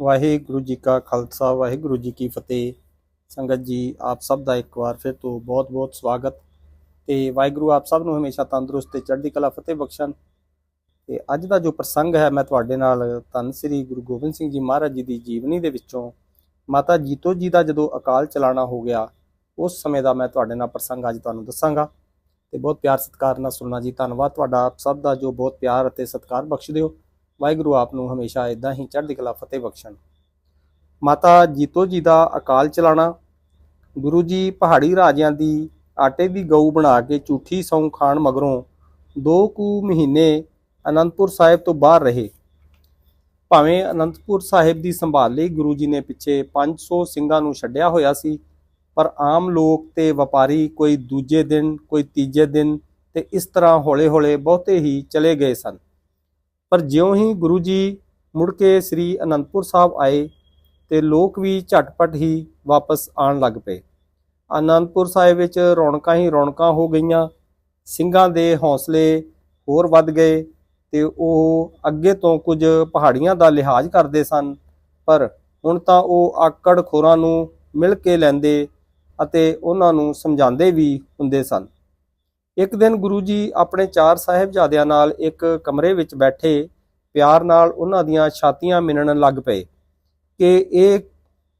ਵਾਹਿਗੁਰੂ ਜੀ ਕਾ ਖਾਲਸਾ, ਵਾਹਿਗੁਰੂ ਜੀ ਕੀ ਫਤਿਹ। ਸੰਗਤ ਜੀ, ਆਪ ਸਭ ਦਾ ਇੱਕ ਵਾਰ ਫਿਰ ਤੋਂ ਬਹੁਤ-ਬਹੁਤ ਸਵਾਗਤ। ਤੇ ਵਾਹਿਗੁਰੂ ਆਪ ਸਭ ਨੂੰ ਹਮੇਸ਼ਾ ਤੰਦਰੁਸਤ ਤੇ ਚੜ੍ਹਦੀ ਕਲਾ ਫਤਿਹ ਬਖਸ਼ਣ। ਤੇ ਅੱਜ ਦਾ ਜੋ ਪ੍ਰਸੰਗ ਹੈ, ਮੈਂ ਤੁਹਾਡੇ ਨਾਲ ਧੰਨ ਸ੍ਰੀ ਗੁਰੂ ਗੋਬਿੰਦ ਸਿੰਘ ਜੀ ਮਹਾਰਾਜ ਜੀ ਦੀ ਜੀਵਨੀ ਦੇ ਵਿੱਚੋਂ ਮਾਤਾ ਜੀਤੋ ਜੀ ਦਾ ਜਦੋਂ ਅਕਾਲ ਚਲਾਣਾ ਹੋ ਗਿਆ, ਉਸ ਸਮੇਂ ਦਾ ਮੈਂ ਤੁਹਾਡੇ ਨਾਲ ਪ੍ਰਸੰਗ ਅੱਜ ਤੁਹਾਨੂੰ ਦੱਸਾਂਗਾ। ਤੇ ਬਹੁਤ ਪਿਆਰ ਸਤਿਕਾਰ ਨਾਲ ਸੁਣਨਾ ਜੀ, ਧੰਨਵਾਦ। ਤੁਹਾਡਾ ਆਪ ਸਭ ਦਾ ਜੋ ਬਹੁਤ ਪਿਆਰ ਅਤੇ ਸਤਿਕਾਰ ਬਖਸ਼ਦੇ ਹੋ। ਵਾਹਿਗੁਰੂ ਆਪ ਨੂੰ ਹਮੇਸ਼ਾ ਇਦਾਂ ਹੀ ਚੜ੍ਹਦੀ ਕਲਾ ਫਤਿਹ ਬਖਸ਼ਣ। ਮਾਤਾ ਜੀਤੋ ਜੀ ਦਾ ਅਕਾਲ ਚਲਾਣਾ, ਗੁਰੂ ਜੀ ਪਹਾੜੀ ਰਾਜਿਆਂ ਦੀ ਆਟੇ ਦੀ ਗਊ ਬਣਾ ਕੇ ਝੂਠੀ ਸੌਂ ਖਾਣ ਮਗਰੋਂ ਦੋ ਕੁ ਮਹੀਨੇ ਅਨੰਦਪੁਰ ਸਾਹਿਬ ਤੋਂ ਬਾਹਰ ਰਹੇ। ਭਾਵੇਂ ਅਨੰਦਪੁਰ ਸਾਹਿਬ ਦੀ ਸੰਭਾਲ ਲਈ ਗੁਰੂ ਜੀ ਨੇ ਪਿੱਛੇ 500 ਸਿੰਘਾਂ ਨੂੰ ਛੱਡਿਆ ਹੋਇਆ ਸੀ, ਪਰ ਆਮ ਲੋਕ ਤੇ ਵਪਾਰੀ ਕੋਈ ਦੂਜੇ ਦਿਨ, ਕੋਈ ਤੀਜੇ ਦਿਨ ਤੇ ਇਸ ਤਰ੍ਹਾਂ ਹੌਲੇ-ਹੌਲੇ ਬਹੁਤੇ ਹੀ ਚਲੇ ਗਏ ਸਨ। ਪਰ ਜਿਉਂ ਹੀ ਗੁਰੂ ਜੀ ਮੁੜ ਕੇ ਸ੍ਰੀ ਅਨੰਦਪੁਰ ਸਾਹਿਬ ਆਏ ਤੇ ਲੋਕ ਵੀ ਝਟਪਟ ਹੀ ਵਾਪਸ ਆਉਣ ਲੱਗ ਪਏ। ਅਨੰਦਪੁਰ ਸਾਹਿਬ ਵਿੱਚ ਰੌਣਕਾਂ ਹੀ ਰੌਣਕਾਂ ਹੋ ਗਈਆਂ, ਸਿੰਘਾਂ ਦੇ ਹੌਸਲੇ ਹੋਰ ਵੱਧ ਗਏ ਤੇ ਉਹ ਅੱਗੇ ਤੋਂ ਕੁਝ ਪਹਾੜੀਆਂ ਦਾ ਲਿਹਾਜ਼ ਕਰਦੇ ਸਨ, ਪਰ ਹੁਣ ਤਾਂ ਉਹ ਆਕੜ ਖੋਰਾਂ ਨੂੰ ਮਿਲ ਕੇ ਲੈਂਦੇ ਅਤੇ ਉਹਨਾਂ ਨੂੰ ਸਮਝਾਉਂਦੇ ਵੀ ਹੁੰਦੇ ਸਨ। ਇੱਕ ਦਿਨ ਗੁਰੂ ਜੀ ਆਪਣੇ ਚਾਰ ਸਾਹਿਬਜ਼ਾਦਿਆਂ ਨਾਲ ਇੱਕ ਕਮਰੇ ਵਿੱਚ ਬੈਠੇ ਪਿਆਰ ਨਾਲ ਉਹਨਾਂ ਦੀਆਂ ਛਾਤੀਆਂ ਮਿਣਨ ਲੱਗ ਪਏ ਕਿ ਇਹ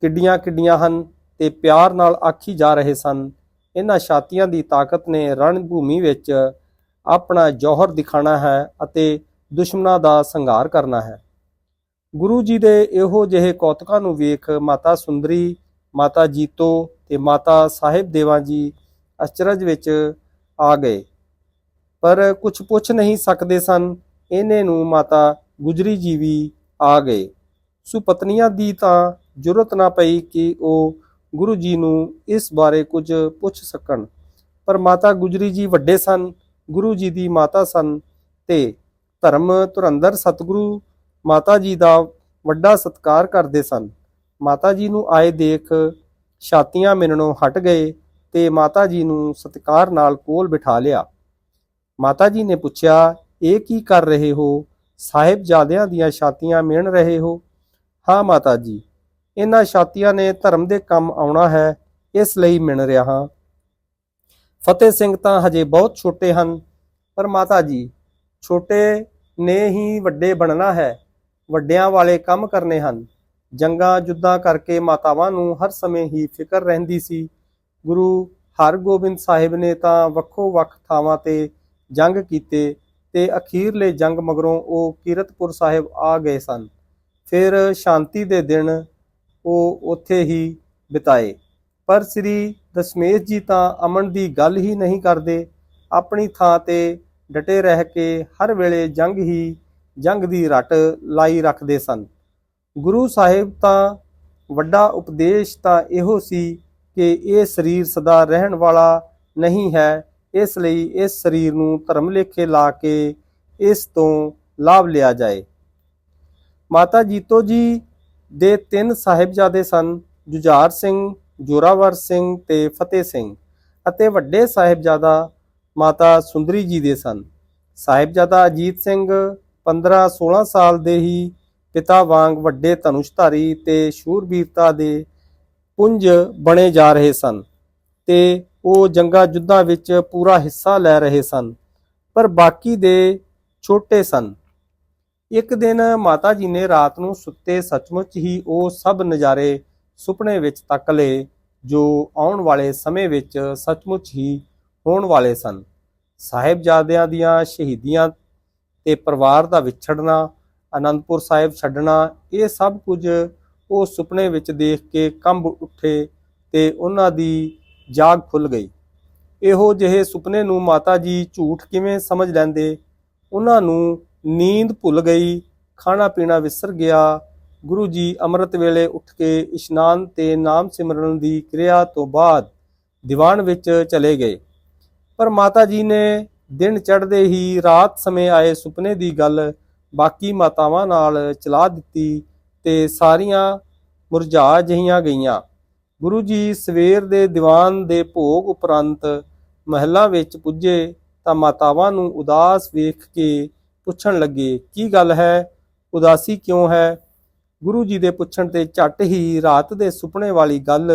ਕਿੱਡੀਆਂ ਕਿੱਡੀਆਂ ਹਨ ਤੇ ਪਿਆਰ ਨਾਲ ਆਖੀ ਜਾ ਰਹੇ ਸਨ। ਇਹਨਾਂ ਛਾਤੀਆਂ ਦੀ ਤਾਕਤ ਨੇ ਰਣ ਭੂਮੀ ਵਿੱਚ ਆਪਣਾ ਜੌਹਰ ਦਿਖਾਣਾ ਹੈ ਅਤੇ ਦੁਸ਼ਮਣਾਂ ਦਾ ਸੰਘਾਰ ਕਰਨਾ ਹੈ। ਗੁਰੂ ਜੀ ਦੇ ਇਹੋ ਜਿਹੇ ਕੌਤਕਾਂ ਨੂੰ ਵੇਖ ਮਾਤਾ ਸੁੰਦਰੀ, ਮਾਤਾ ਜੀਤੋ ਤੇ ਮਾਤਾ ਸਾਹਿਬ ਦੇਵਾਂ ਜੀ ਅਚਰਜ ਵਿੱਚ ਆ ਗਏ। ਪਰ ਕੁਝ ਪੁੱਛ ਨਹੀਂ ਸਕਦੇ ਸਨ। ਇਹਨੇ ਨੂੰ ਮਾਤਾ ਗੁਜਰੀ ਜੀ ਵੀ ਆ ਗਏ। ਸੁਪਤਨੀਆਂ ਦੀ ਤਾਂ ਜ਼ਰੂਰਤ ਨਾ ਪਈ ਕਿ ਉਹ ਗੁਰੂ ਜੀ ਨੂੰ ਇਸ ਬਾਰੇ ਕੁਝ ਪੁੱਛ ਸਕਣ। ਪਰ ਮਾਤਾ ਗੁਜਰੀ ਜੀ ਵੱਡੇ ਸਨ, ਗੁਰੂ ਜੀ ਦੀ ਮਾਤਾ ਸਨ ਤੇ ਧਰਮ ਧੁਰੰਦਰ ਸਤਿਗੁਰੂ ਮਾਤਾ ਜੀ ਦਾ ਵੱਡਾ ਸਤਿਕਾਰ ਕਰਦੇ ਸਨ। ਮਾਤਾ ਜੀ ਨੂੰ ਆਏ ਦੇਖ ਛਾਤੀਆਂ ਮਿਲਣੋਂ ਹਟ ਗਏ। ਤੇ ਮਾਤਾ ਜੀ ਨੂੰ ਸਤਿਕਾਰ ਨਾਲ ਕੋਲ ਬਿਠਾ ਲਿਆ। ਮਾਤਾ ਜੀ ਨੇ ਪੁੱਛਿਆ, ਇਹ ਕੀ ਕਰ ਰਹੇ ਹੋ? ਸਾਹਿਬਜ਼ਾਦਿਆਂ ਦੀਆਂ ਛਾਤੀਆਂ ਮਿਣ ਰਹੇ ਹੋ? ਹਾਂ ਮਾਤਾ ਜੀ, ਇਹਨਾਂ ਛਾਤੀਆਂ ਨੇ ਧਰਮ ਦੇ ਕੰਮ ਆਉਣਾ ਹੈ, ਇਸ ਲਈ ਮਿਣ ਰਿਹਾ ਹਾਂ। ਫਤਿਹ ਸਿੰਘ ਤਾਂ ਹਜੇ ਬਹੁਤ ਛੋਟੇ ਹਨ, ਪਰ ਮਾਤਾ ਜੀ, ਛੋਟੇ ਨੇ ਹੀ ਵੱਡੇ ਬਣਨਾ ਹੈ। ਵੱਡਿਆਂ ਵਾਲੇ ਕੰਮ ਕਰਨੇ ਹਨ। ਜੰਗਾਂ ਜੁੱਦਾਂ ਕਰਕੇ ਮਾਤਾਵਾਂ ਨੂੰ ਹਰ ਸਮੇਂ ਹੀ ਫਿਕਰ ਰਹਿੰਦੀ ਸੀ। ਗੁਰੂ ਹਰਗੋਬਿੰਦ ਸਾਹਿਬ ਨੇ ਤਾਂ ਵੱਖੋ ਵੱਖ ਥਾਵਾਂ ਤੇ ਜੰਗ ਕੀਤੇ ਤੇ ਅਖੀਰਲੇ ਜੰਗ ਮਗਰੋਂ ਉਹ ਕੀਰਤਪੁਰ ਸਾਹਿਬ ਆ ਗਏ ਸਨ। ਫਿਰ ਸ਼ਾਂਤੀ ਦੇ ਦਿਨ ਉਹ ਉੱਥੇ ਹੀ ਬਿਤਾਏ। ਪਰ ਸ੍ਰੀ ਦਸ਼ਮੇਸ਼ ਜੀ ਤਾਂ ਅਮਨ ਦੀ ਗੱਲ ਹੀ ਨਹੀਂ ਕਰਦੇ। ਆਪਣੀ ਥਾਂ ਤੇ ਡਟੇ ਰਹਿ ਕੇ ਹਰ ਵੇਲੇ ਜੰਗ ਹੀ ਜੰਗ ਦੀ ਰਟ ਲਾਈ ਰੱਖਦੇ ਸਨ। ਗੁਰੂ ਸਾਹਿਬ ਤਾਂ ਵੱਡਾ ਉਪਦੇਸ਼ ਤਾਂ ਇਹੋ ਸੀ ਕਿ ਇਹ ਸਰੀਰ ਸਦਾ ਰਹਿਣ ਵਾਲਾ ਨਹੀਂ ਹੈ, ਇਸ ਲਈ ਇਸ ਸਰੀਰ ਨੂੰ ਧਰਮ ਲੇਖੇ ਲਾ ਕੇ ਇਸ ਤੋਂ ਲਾਭ ਲਿਆ ਜਾਏ। ਮਾਤਾ ਜੀਤੋ ਜੀ ਦੇ ਤਿੰਨ ਸਾਹਿਬਜ਼ਾਦੇ ਸਨ, ਜੁਝਾਰ ਸਿੰਘ, ਜੋਰਾਵਰ ਸਿੰਘ ਤੇ ਫਤਿਹ ਸਿੰਘ ਅਤੇ ਵੱਡੇ ਸਾਹਿਬਜ਼ਾਦਾ ਮਾਤਾ ਸੁੰਦਰੀ ਜੀ ਦੇ ਸਨ। ਸਾਹਿਬਜ਼ਾਦਾ ਅਜੀਤ ਸਿੰਘ 15-16 ਸਾਲ ਦੇ ਹੀ ਪਿਤਾ ਵਾਂਗ ਵੱਡੇ ਧਨੁਸ਼ਧਾਰੀ ਤੇ ਸ਼ੂਰਬੀਰਤਾ ਦੇ ਪੁੰਜ ਬਣੇ ਜਾ ਰਹੇ ਸਨ ਤੇ ਉਹ ਜੰਗਾਂ ਜੁੱਦਾਂ ਵਿੱਚ ਪੂਰਾ ਹਿੱਸਾ ਲੈ ਰਹੇ ਸਨ, ਪਰ ਬਾਕੀ ਦੇ ਛੋਟੇ ਸਨ। ਇੱਕ ਦਿਨ ਮਾਤਾ ਜੀ ਨੇ ਰਾਤ ਨੂੰ ਸੁੱਤੇ ਸੱਚਮੁੱਚ ਹੀ ਉਹ ਸਭ ਨਜ਼ਾਰੇ ਸੁਪਨੇ ਵਿੱਚ ਤੱਕ ਲਏ, ਜੋ ਆਉਣ ਵਾਲੇ ਸਮੇਂ ਵਿੱਚ ਸੱਚਮੁੱਚ ਹੀ ਹੋਣ ਵਾਲੇ ਸਨ। ਸਾਹਿਬਜ਼ਾਦਿਆਂ ਦੀਆਂ ਸ਼ਹੀਦੀਆਂ ਤੇ ਪਰਿਵਾਰ ਦਾ ਵਿਛੜਨਾ, ਅਨੰਦਪੁਰ ਸਾਹਿਬ ਛੱਡਣਾ, ਇਹ ਸਭ ਕੁਝ ਉਹ ਸੁਪਨੇ ਵਿੱਚ ਦੇਖ ਕੇ ਕੰਬ ਉੱਠੇ ਤੇ ਉਹਨਾਂ ਦੀ ਜਾਗ ਖੁੱਲ ਗਈ। ਇਹੋ ਜਿਹੇ ਸੁਪਨੇ ਨੂੰ ਮਾਤਾ ਜੀ ਝੂਠ ਕਿਵੇਂ ਸਮਝ ਲੈਂਦੇ? ਉਹਨਾਂ ਨੂੰ ਨੀਂਦ ਭੁੱਲ ਗਈ, ਖਾਣਾ ਪੀਣਾ ਵਿਸਰ ਗਿਆ। ਗੁਰੂ ਜੀ ਅੰਮ੍ਰਿਤ ਵੇਲੇ ਉੱਠ ਕੇ ਇਸ਼ਨਾਨ ਤੇ ਨਾਮ ਸਿਮਰਨ ਦੀ ਕਿਰਿਆ ਤੋਂ ਬਾਅਦ ਦੀਵਾਨ ਵਿੱਚ ਚਲੇ ਗਏ। ਪਰ ਮਾਤਾ ਜੀ ਨੇ ਦਿਨ ਚੜ੍ਹਦੇ ਹੀ ਰਾਤ ਸਮੇਂ ਆਏ ਸੁਪਨੇ ਦੀ ਗੱਲ ਬਾਕੀ ਮਾਤਾਵਾਂ ਨਾਲ ਚਲਾ ਦਿੱਤੀ। ਤੇ ਸਾਰੀਆਂ ਮੁਰਝਾ ਜਹੀਆਂ ਗਈਆਂ। ਗੁਰੂ ਜੀ ਸਵੇਰ ਦੇ ਦੀਵਾਨ ਦੇ ਭੋਗ ਉਪਰੰਤ ਮਹਿਲਾਂ ਵਿੱਚ ਪੁੱਜੇ ਤਾਂ ਮਾਤਾਵਾਂ ਨੂੰ ਉਦਾਸ ਵੇਖ ਕੇ ਪੁੱਛਣ ਲੱਗੇ, ਕੀ ਗੱਲ ਹੈ? ਉਦਾਸੀ ਕਿਉਂ ਹੈ? ਗੁਰੂ ਜੀ ਦੇ ਪੁੱਛਣ ਤੇ ਝੱਟ ਹੀ ਰਾਤ ਦੇ ਸੁਪਨੇ ਵਾਲੀ ਗੱਲ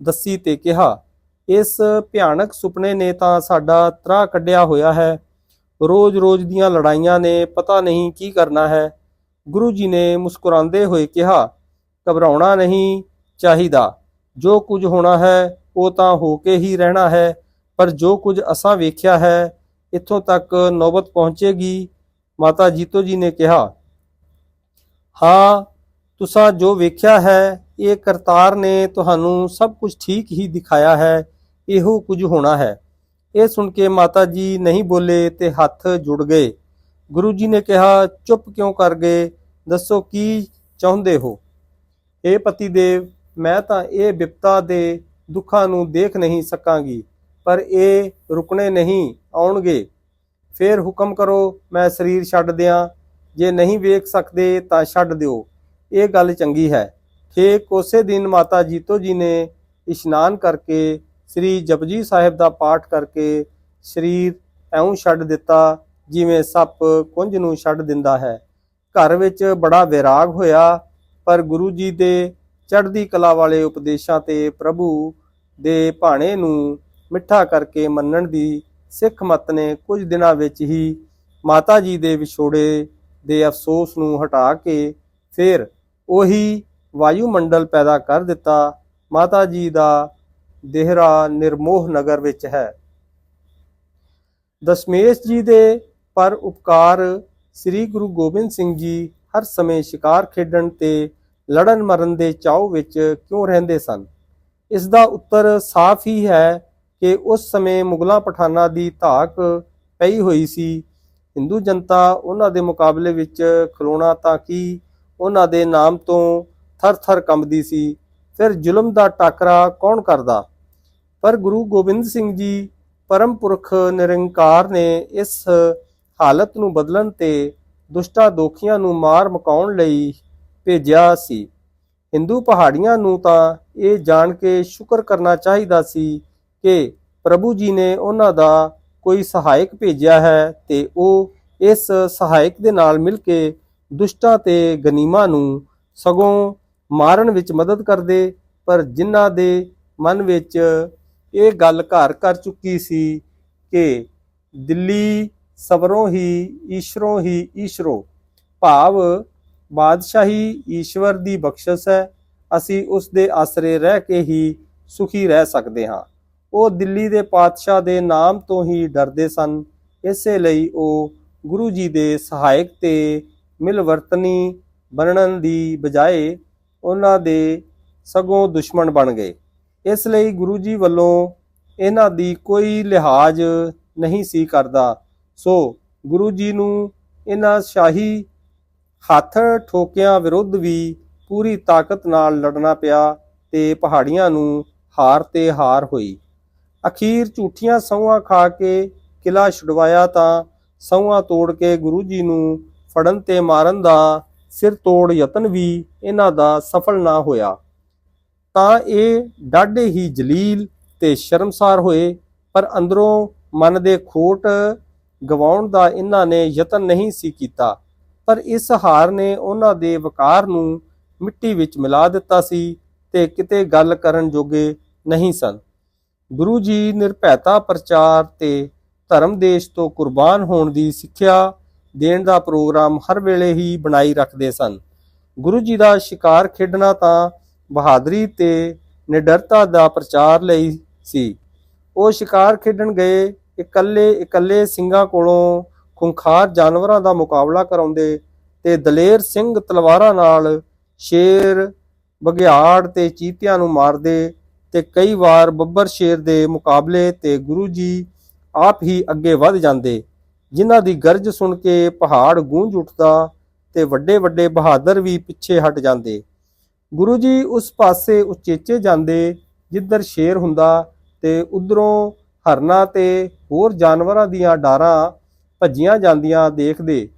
ਦੱਸੀ ਤੇ ਕਿਹਾ, ਇਸ ਭਿਆਨਕ ਸੁਪਨੇ ਨੇ ਤਾਂ ਸਾਡਾ ਤਰਾ ਕੱਢਿਆ ਹੋਇਆ ਹੈ। ਰੋਜ਼-ਰੋਜ਼ ਦੀਆਂ ਲੜਾਈਆਂ ਨੇ ਪਤਾ ਨਹੀਂ ਕੀ ਕਰਨਾ ਹੈ। ਗੁਰੂ ਜੀ ਨੇ ਮੁਸਕਰਾਉਂਦੇ ਹੋਏ ਕਿਹਾ, ਘਬਰਾਉਣਾ ਨਹੀਂ ਚਾਹੀਦਾ। ਜੋ ਕੁਝ ਹੋਣਾ ਹੈ, ਉਹ ਤਾਂ ਹੋ ਕੇ ਹੀ ਰਹਿਣਾ ਹੈ, ਪਰ ਜੋ ਕੁਝ ਅਸਾਂ ਵੇਖਿਆ ਹੈ, ਇੱਥੋਂ ਤੱਕ ਨੌਬਤ ਪਹੁੰਚੇਗੀ। ਮਾਤਾ ਜੀਤੋ ਜੀ ਨੇ ਕਿਹਾ, ਹਾਂ, ਤੁਸਾਂ ਜੋ ਵੇਖਿਆ ਹੈ, ਇਹ ਕਰਤਾਰ ਨੇ ਤੁਹਾਨੂੰ ਸਭ ਕੁਝ ਠੀਕ ਹੀ ਦਿਖਾਇਆ ਹੈ, ਇਹੋ ਕੁਝ ਹੋਣਾ ਹੈ। ਇਹ ਸੁਣ ਕੇ ਮਾਤਾ ਜੀ ਨਹੀਂ ਬੋਲੇ ਤੇ ਹੱਥ ਜੁੜ ਗਏ। ਗੁਰੂ ਜੀ ਨੇ ਕਿਹਾ, ਚੁੱਪ ਕਿਉਂ ਕਰ ਗਏ? ਦੱਸੋ ਕੀ ਚਾਹੁੰਦੇ ਹੋ? ਇਹ ਪਤੀ ਦੇਵ ਮੈਂ ਤਾਂ ਇਹ ਵਿਪਤਾ ਦੇ ਦੁੱਖਾਂ ਨੂੰ ਦੇਖ ਨਹੀਂ ਸਕਾਂਗੀ, ਪਰ ਇਹ ਰੁਕਣੇ ਨਹੀਂ ਆਉਣਗੇ। ਫੇਰ ਹੁਕਮ ਕਰੋ, ਮੈਂ ਸਰੀਰ ਛੱਡ ਦਿਆਂ। ਜੇ ਨਹੀਂ ਵੇਖ ਸਕਦੇ ਤਾਂ ਛੱਡ ਦਿਓ। ਇਹ ਗੱਲ ਚੰਗੀ ਹੈ। ਠੀਕ ਉਸੇ ਦਿਨ ਮਾਤਾ ਜੀਤੋ ਜੀ ਨੇ ਇਸ਼ਨਾਨ ਕਰਕੇ, ਸ੍ਰੀ ਜਪਜੀ ਸਾਹਿਬ ਦਾ ਪਾਠ ਕਰਕੇ ਸਰੀਰ ਐਉਂ ਛੱਡ ਦਿੱਤਾ ਜਿਵੇਂ ਸੱਪ ਕੁੰਝ ਨੂੰ ਛੱਡ ਦਿੰਦਾ ਹੈ। ਘਰ ਵਿੱਚ ਬੜਾ ਵਿਰਾਗ ਹੋਇਆ, ਪਰ ਗੁਰੂ ਜੀ ਦੇ ਚੜ੍ਹਦੀ ਕਲਾ ਵਾਲੇ ਉਪਦੇਸ਼ਾਂ ਤੇ ਪ੍ਰਭੂ ਦੇ ਭਾਣੇ ਨੂੰ ਮਿੱਠਾ ਕਰਕੇ ਮੰਨਣ ਦੀ ਸਿੱਖ ਮਤ ਨੇ ਕੁਝ ਦਿਨਾਂ ਵਿੱਚ ਹੀ ਮਾਤਾ ਜੀ ਦੇ ਵਿਛੋੜੇ ਦੇ ਅਫਸੋਸ ਨੂੰ ਹਟਾ ਕੇ ਫਿਰ ਉਹੀ ਵਾਯੂਮੰਡਲ ਪੈਦਾ ਕਰ ਦਿੱਤਾ। ਮਾਤਾ ਜੀ ਦਾ ਦੇਹਰਾ ਨਿਰਮੋਹ ਨਗਰ ਵਿੱਚ ਹੈ। ਦਸ਼ਮੇਸ਼ ਜੀ ਦੇ ਪਰ ਉਪਕਾਰ ਸ੍ਰੀ ਗੁਰੂ ਗੋਬਿੰਦ ਸਿੰਘ ਜੀ ਹਰ ਸਮੇਂ ਸ਼ਿਕਾਰ ਖੇਡਣ ਤੇ ਲੜਨ ਮਰਨ ਦੇ ਚਾਉ ਵਿੱਚ ਕਿਉਂ ਰਹਿੰਦੇ ਸਨ? ਇਸ ਦਾ ਉੱਤਰ ਸਾਫ਼ ਹੀ ਹੈ ਕਿ ਉਸ ਸਮੇਂ ਮੁਗਲਾਂ ਪਠਾਨਾਂ ਦੀ ਧਾਕ ਪਈ ਹੋਈ ਸੀ। ਹਿੰਦੂ ਜਨਤਾ ਉਹਨਾਂ ਦੇ ਮੁਕਾਬਲੇ ਵਿੱਚ ਖਲੋਣਾ ਤਾਂ ਕੀ ਉਹਨਾਂ ਦੇ ਨਾਮ ਤੋਂ ਥਰ-ਥਰ ਕੰਬਦੀ ਸੀ, ਫਿਰ ਜ਼ੁਲਮ ਦਾ ਟਾਕਰਾ ਕੌਣ ਕਰਦਾ? ਪਰ ਗੁਰੂ ਗੋਬਿੰਦ ਸਿੰਘ ਜੀ ਪਰਮ ਪੁਰਖ ਨਿਰੰਕਾਰ ਨੇ ਇਸ ਹਾਲਤ ਨੂੰ ਬਦਲਣ ਤੇ ਦੁਸ਼ਟਾ ਦੋਖੀਆਂ ਨੂੰ ਮਾਰ ਮਕਾਉਣ ਲਈ ਭੇਜਿਆ ਸੀ। ਹਿੰਦੂ ਪਹਾੜੀਆਂ ਨੂੰ ਤਾਂ ਇਹ ਜਾਣ ਕੇ ਸ਼ੁਕਰ ਕਰਨਾ ਚਾਹੀਦਾ ਸੀ ਕਿ ਪ੍ਰਭੂ ਜੀ ਨੇ ਉਹਨਾਂ ਦਾ ਕੋਈ ਸਹਾਇਕ ਭੇਜਿਆ ਹੈ ਤੇ ਉਹ ਇਸ ਸਹਾਇਕ ਦੇ ਨਾਲ ਮਿਲ ਕੇ ਦੁਸ਼ਟਾਂ ਤੇ ਗਨੀਮਾਂ ਨੂੰ ਸਗੋਂ ਮਾਰਨ ਵਿੱਚ ਮਦਦ ਕਰਦੇ, ਪਰ ਜਿਨ੍ਹਾਂ ਦੇ ਮਨ ਵਿੱਚ ਇਹ ਗੱਲ ਘਰ ਕਰ ਚੁੱਕੀ ਸੀ ਕਿ ਦਿੱਲੀ ਸਬਰੋਂ ਹੀ ਈਸ਼ਰੋਂ ਹੀ ਈਸ਼ਰੋ। ਭਾਵ, ਬਾਦਸ਼ਾਹੀ ਈਸ਼ਵਰ ਦੀ ਬਖਸ਼ਿਸ਼ ਹੈ, ਅਸੀਂ ਉਸ ਦੇ ਆਸਰੇ ਰਹਿ ਕੇ ਹੀ ਸੁਖੀ ਰਹਿ ਸਕਦੇ ਹਾਂ। ਉਹ ਦਿੱਲੀ ਦੇ ਪਾਤਸ਼ਾਹ ਦੇ ਨਾਮ ਤੋਂ ਹੀ ਡਰਦੇ ਸਨ। ਇਸੇ ਲਈ ਉਹ ਗੁਰੂ ਜੀ ਦੇ ਸਹਾਇਕ ਤੇ ਮਿਲਵਰਤਨੀ ਬਣਨ ਦੀ ਬਜਾਏ ਉਹਨਾਂ ਦੇ ਸਗੋਂ ਦੁਸ਼ਮਣ ਬਣ ਗਏ। ਇਸ ਲਈ ਗੁਰੂ ਜੀ ਵੱਲੋਂ ਇਹਨਾਂ ਦੀ ਕੋਈ ਲਿਹਾਜ਼ ਨਹੀਂ ਸੀ ਕਰਦਾ। ਸੋ ਗੁਰੂ ਜੀ ਨੂੰ ਇਹਨਾਂ ਸ਼ਾਹੀ ਹੱਥ ਠੋਕਿਆਂ ਵਿਰੁੱਧ ਵੀ ਪੂਰੀ ਤਾਕਤ ਨਾਲ ਲੜਨਾ ਪਿਆ ਤੇ ਪਹਾੜੀਆਂ ਨੂੰ ਹਾਰ ਤੇ ਹਾਰ ਹੋਈ। ਅਖੀਰ ਝੂਠੀਆਂ ਸੌਹਾਂ ਖਾ ਕੇ ਕਿਲਾ ਛੁਡਵਾਇਆ ਤਾਂ ਸੌਹਾਂ ਤੋੜ ਕੇ ਗੁਰੂ ਜੀ ਨੂੰ ਫੜਨ ਤੇ ਮਾਰਨ ਦਾ ਸਿਰ ਤੋੜ ਯਤਨ ਵੀ ਇਹਨਾਂ ਦਾ ਸਫਲ ਨਾ ਹੋਇਆ। ਤਾਂ ਇਹ ਡਾਢੇ ਹੀ ਜਲੀਲ ਤੇ ਸ਼ਰਮਸਾਰ ਹੋਏ, ਪਰ ਅੰਦਰੋਂ ਮਨ ਦੇ ਖੋਟ ਗਵਾਉਣ ਦਾ ਇਹਨਾਂ ਨੇ ਯਤਨ ਨਹੀਂ ਸੀ ਕੀਤਾ, ਪਰ ਇਸ ਹਾਰ ਨੇ ਉਹਨਾਂ ਦੇ ਵਕਾਰ ਨੂੰ ਮਿੱਟੀ ਵਿੱਚ ਮਿਲਾ ਦਿੱਤਾ ਸੀ ਤੇ ਕਿਤੇ ਗੱਲ ਕਰਨ ਜੋਗੇ ਨਹੀਂ ਸਨ। ਗੁਰੂ ਜੀ ਨਿਰਭੈਤਾ ਪ੍ਰਚਾਰ ਤੇ ਧਰਮ ਦੇਸ਼ ਤੋਂ ਕੁਰਬਾਨ ਹੋਣ ਦੀ ਸਿੱਖਿਆ ਦੇਣ ਦਾ ਪ੍ਰੋਗਰਾਮ ਹਰ ਵੇਲੇ ਹੀ ਬਣਾਈ ਰੱਖਦੇ ਸਨ। ਗੁਰੂ ਜੀ ਦਾ ਸ਼ਿਕਾਰ ਖੇਡਣਾ ਤਾਂ ਬਹਾਦਰੀ ਤੇ ਨਿਡਰਤਾ ਦਾ ਪ੍ਰਚਾਰ ਲਈ ਸੀ। ਉਹ ਸ਼ਿਕਾਰ ਖੇਡਣ ਗਏ ਇਕੱਲੇ ਇਕੱਲੇ ਸਿੰਘਾਂ ਕੋਲੋਂ ਖੁੰਖਾਰ ਜਾਨਵਰਾਂ ਦਾ ਮੁਕਾਬਲਾ ਕਰਾਉਂਦੇ ਤੇ ਦਲੇਰ ਸਿੰਘ ਤਲਵਾਰਾਂ ਨਾਲ ਸ਼ੇਰ, ਬਘਿਆੜ ਤੇ ਚੀਤਿਆਂ ਨੂੰ ਮਾਰਦੇ ਤੇ ਕਈ ਵਾਰ ਬੱਬਰ ਸ਼ੇਰ ਦੇ ਮੁਕਾਬਲੇ ਤੇ ਗੁਰੂ ਜੀ ਆਪ ਹੀ ਅੱਗੇ ਵੱਧ ਜਾਂਦੇ। ਜਿਨ੍ਹਾਂ ਦੀ ਗਰਜ ਸੁਣ ਕੇ ਪਹਾੜ ਗੂੰਜ ਉੱਠਦਾ ਤੇ ਵੱਡੇ ਵੱਡੇ ਬਹਾਦਰ ਵੀ ਪਿੱਛੇ ਹਟ ਜਾਂਦੇ। ਗੁਰੂ ਜੀ ਉਸ ਪਾਸੇ ਉਚੇਚੇ ਜਾਂਦੇ ਜਿੱਧਰ ਸ਼ੇਰ ਹੁੰਦਾ ਤੇ ਉਧਰੋਂ ਹਰਨਾ ਤੇ ਹੋਰ ਜਾਨਵਰਾਂ ਦੀਆਂ ਡਾਰਾਂ ਭੱਜੀਆਂ ਜਾਂਦੀਆਂ ਦੇਖਦੇ।